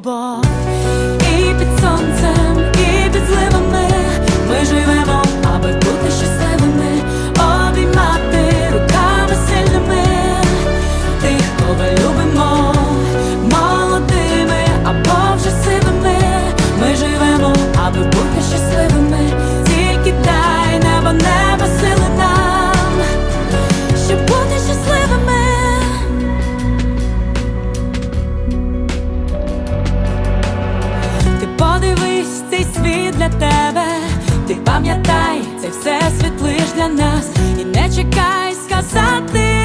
吧。і не чекай сказати.